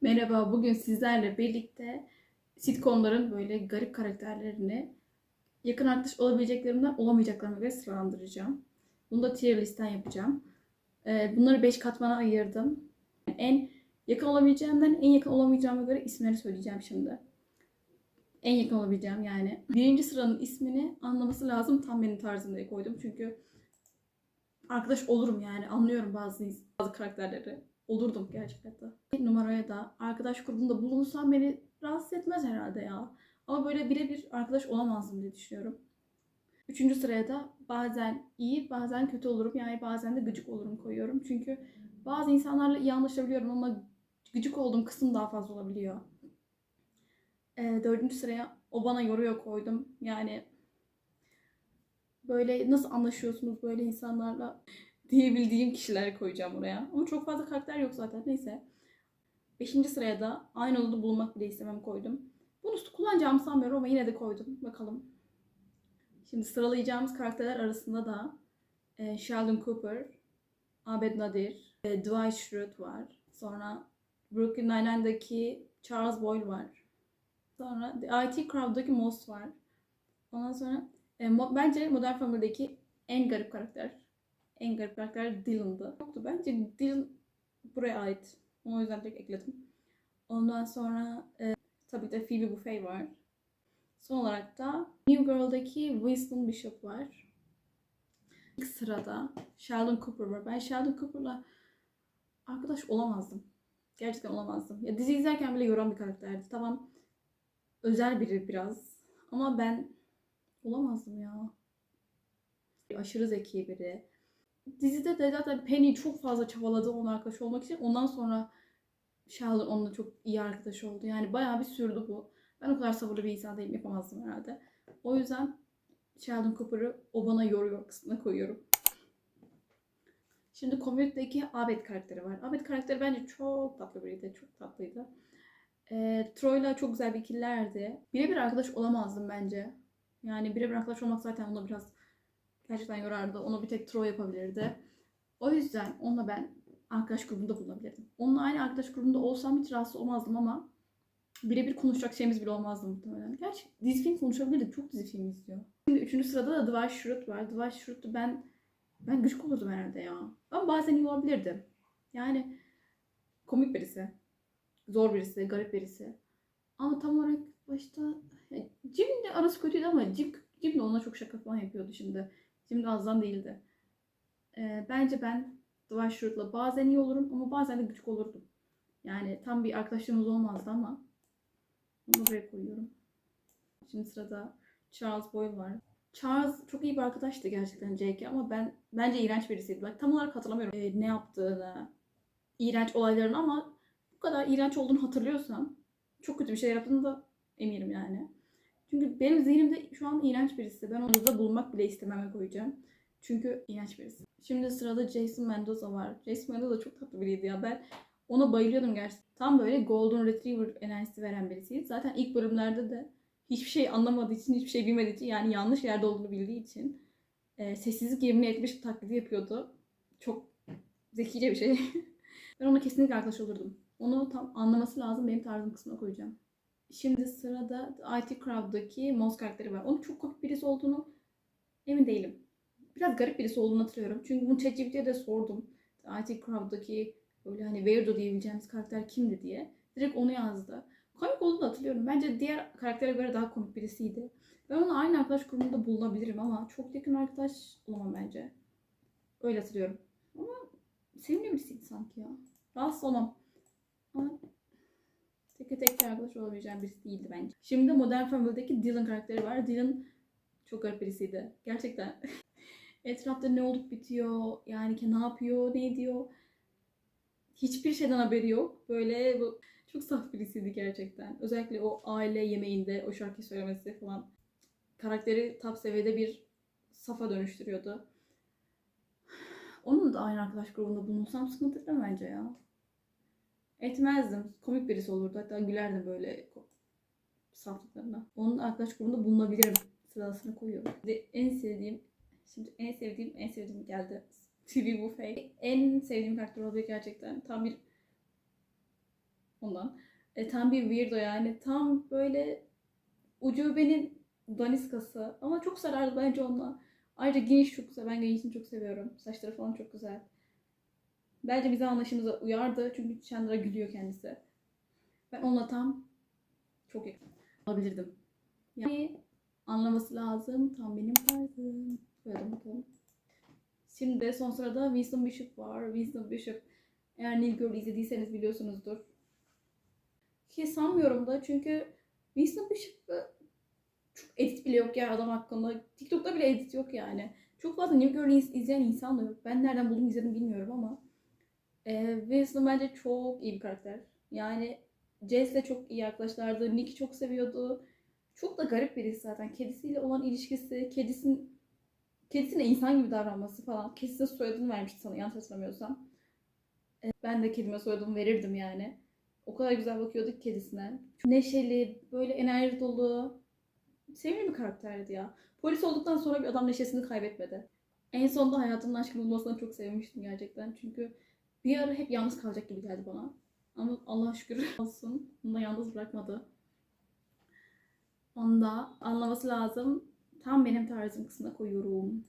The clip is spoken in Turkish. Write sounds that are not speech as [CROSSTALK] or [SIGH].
Merhaba, bugün sizlerle birlikte sitcomların böyle garip karakterlerini yakın arkadaş olabileceklerimden olamayacaklarıma göre sıralandıracağım. Bunu da tier listten yapacağım. Ee, bunları 5 katmana ayırdım. En yakın olabileceğimden en yakın olamayacağıma göre isimleri söyleyeceğim şimdi. En yakın olabileceğim yani. Birinci sıranın ismini anlaması lazım tam benim tarzım diye koydum. Çünkü arkadaş olurum yani. Anlıyorum bazı, bazı karakterleri. Olurdum gerçekten. Bir numaraya da arkadaş grubunda bulunsam beni rahatsız etmez herhalde ya. Ama böyle birebir arkadaş olamazdım diye düşünüyorum. Üçüncü sıraya da bazen iyi bazen kötü olurum. Yani bazen de gıcık olurum koyuyorum. Çünkü bazı insanlarla iyi anlaşabiliyorum ama gıcık olduğum kısım daha fazla olabiliyor. Ee, dördüncü sıraya o bana yoruyor koydum. Yani böyle nasıl anlaşıyorsunuz böyle insanlarla diyebildiğim kişileri koyacağım buraya. Ama çok fazla karakter yok zaten. Neyse. Beşinci sıraya da aynı odada bulunmak bile istemem koydum. Bunu kullanacağımı sanmıyorum ama yine de koydum. Bakalım. Şimdi sıralayacağımız karakterler arasında da e, Sheldon Cooper, Abed Nadir, e, Dwight Schrute var. Sonra Brooklyn Nine-Nine'daki Charles Boyle var. Sonra The IT Crowd'daki Moss var. Ondan sonra e, mo- bence Modern Family'deki en garip karakter en garip karakter Dylan'dı. Yoktu bence Dylan buraya ait. O yüzden direkt ekledim. Ondan sonra e, tabii de Phoebe Buffay var. Son olarak da New Girl'daki Winston Bishop var. İlk sırada Sheldon Cooper var. Ben Sheldon Cooper'la arkadaş olamazdım. Gerçekten olamazdım. Ya dizi izlerken bile yoran bir karakterdi. Tamam özel biri biraz. Ama ben olamazdım ya. Aşırı zeki biri dizide de zaten Penny çok fazla çabaladı onun arkadaş olmak için. Ondan sonra Sheldon onunla çok iyi arkadaş oldu. Yani bayağı bir sürdü bu. Ben o kadar sabırlı bir insan değilim. Yapamazdım herhalde. O yüzden Sheldon Cooper'ı o bana yoruyor kısmına koyuyorum. Şimdi Community'deki Abed karakteri var. Abed karakteri bence çok tatlı biriydi. Çok tatlıydı. Ee, Troy'la çok güzel bir ikililerdi. Birebir arkadaş olamazdım bence. Yani birebir arkadaş olmak zaten ona biraz gerçekten yorardı. Onu bir tek Troy yapabilirdi. O yüzden onunla ben arkadaş grubunda bulunabilirdim. Onunla aynı arkadaş grubunda olsam hiç rahatsız olmazdım ama birebir konuşacak şeyimiz bile olmazdı muhtemelen. Gerçi dizi film konuşabilirdik. Çok dizi film izliyor. Şimdi üçüncü sırada da Dwight Schrute var. Dwight Schrute'u ben ben gıcık olurdum herhalde ya. Ama bazen iyi olabilirdi. Yani komik birisi. Zor birisi, garip birisi. Ama tam olarak başta yani Jim'le arası kötüydü ama Jim, Jim de ona çok şaka falan yapıyordu şimdi. Jim de azdan değildi. Ee, bence ben Dwight Schrute'la bazen iyi olurum ama bazen de gıcık olurdum. Yani tam bir arkadaşlığımız olmazdı ama onu buraya koyuyorum. Şimdi sırada Charles Boyle var. Charles çok iyi bir arkadaştı gerçekten J.K. ama ben bence iğrenç birisiydi. Bak, tam olarak hatırlamıyorum ee, ne yaptığını, iğrenç olaylarını ama bu kadar iğrenç olduğunu hatırlıyorsam çok kötü bir şey yaptığını da eminim yani. Çünkü benim zihnimde şu an iğrenç birisi. Ben onu da bulmak bile istememe koyacağım. Çünkü iğrenç birisi. Şimdi sırada Jason Mendoza var. Jason Mendoza çok tatlı biriydi ya. Ben ona bayılıyordum gerçekten. Tam böyle Golden Retriever enerjisi veren birisiydi. Zaten ilk bölümlerde de hiçbir şey anlamadığı için, hiçbir şey bilmediği için yani yanlış yerde olduğunu bildiği için e, sessizlik yemin etmiş taklidi yapıyordu. Çok zekice bir şey. [LAUGHS] ben ona kesinlikle arkadaş olurdum. Onu tam anlaması lazım. Benim tarzım kısmına koyacağım. Şimdi sırada IT Crowd'daki Moss karakteri var. Onun çok komik birisi olduğunu emin değilim. Biraz garip birisi olduğunu hatırlıyorum. Çünkü bunu ChatGPT'ye de sordum. IT Crowd'daki böyle hani Weirdo diyebileceğimiz karakter kimdi diye. Direkt onu yazdı. Komik olduğunu hatırlıyorum. Bence diğer karaktere göre daha komik birisiydi. Ben onunla aynı arkadaş grubunda bulunabilirim ama çok yakın arkadaş olamam bence. Öyle hatırlıyorum. Ama sevimli birisiydi sanki ya. Rahatsız olmam. Ama Tek tek arkadaş olabileceğim birisi değildi bence. Şimdi Modern Family'deki Dylan karakteri var. Dylan çok garip birisiydi. Gerçekten. [LAUGHS] Etrafta ne olup bitiyor, yani ki ne yapıyor, ne ediyor. Hiçbir şeyden haberi yok. Böyle bu çok saf birisiydi gerçekten. Özellikle o aile yemeğinde o şarkıyı söylemesi falan. Karakteri top seviyede bir safa dönüştürüyordu. [SIGHS] Onun da aynı arkadaş grubunda bulunsam sıkıntı etmem bence ya. Etmezdim. Komik birisi olurdu. Hatta gülerdim böyle saflıklarına. Onun arkadaş grubunda bulunabilirim. Sırasına koyuyorum. Ve en sevdiğim, şimdi en sevdiğim, en sevdiğim geldi. [LAUGHS] TV Buffet. En sevdiğim karakter olabilir gerçekten. Tam bir ondan. E, tam bir weirdo yani. Tam böyle ucubenin daniskası. Ama çok sarardı bence onunla. Ayrıca geniş çok güzel. Ben genişini çok seviyorum. Saçları falan çok güzel. Bence bize anlaşımıza uyardı. Çünkü Chandler'a gülüyor kendisi. Ben onunla tam çok yakın olabilirdim. Yani anlaması lazım. Tam benim tarzım. Böyle bakalım. Şimdi de son sırada Winston Bishop var. Winston Bishop eğer New Girl izlediyseniz biliyorsunuzdur. Ki sanmıyorum da çünkü Winston Bishop e, çok edit bile yok ya adam hakkında. TikTok'ta bile edit yok yani. Çok fazla New Girl iz- izleyen insan da yok. Ben nereden buldum izledim bilmiyorum ama. E, Winston bence çok iyi bir karakter. Yani Jess'le çok iyi arkadaşlardı. Nick'i çok seviyordu. Çok da garip birisi zaten. Kedisiyle olan ilişkisi, kedisin kedisine insan gibi davranması falan. Kedisine soyadını vermişti sana yanlış hatırlamıyorsam. E, Ben de kedime soyadımı verirdim yani. O kadar güzel bakıyorduk kedisine. Çok neşeli, böyle enerji dolu. Sevimli bir karakterdi ya. Polis olduktan sonra bir adam neşesini kaybetmedi. En sonunda hayatının aşkı bulmasına çok sevmiştim gerçekten. Çünkü bir ara hep yalnız kalacak gibi geldi bana. Ama Allah şükür [LAUGHS] olsun. Onu da yalnız bırakmadı. Onu da anlaması lazım. Tam benim tarzım kısmına koyuyorum.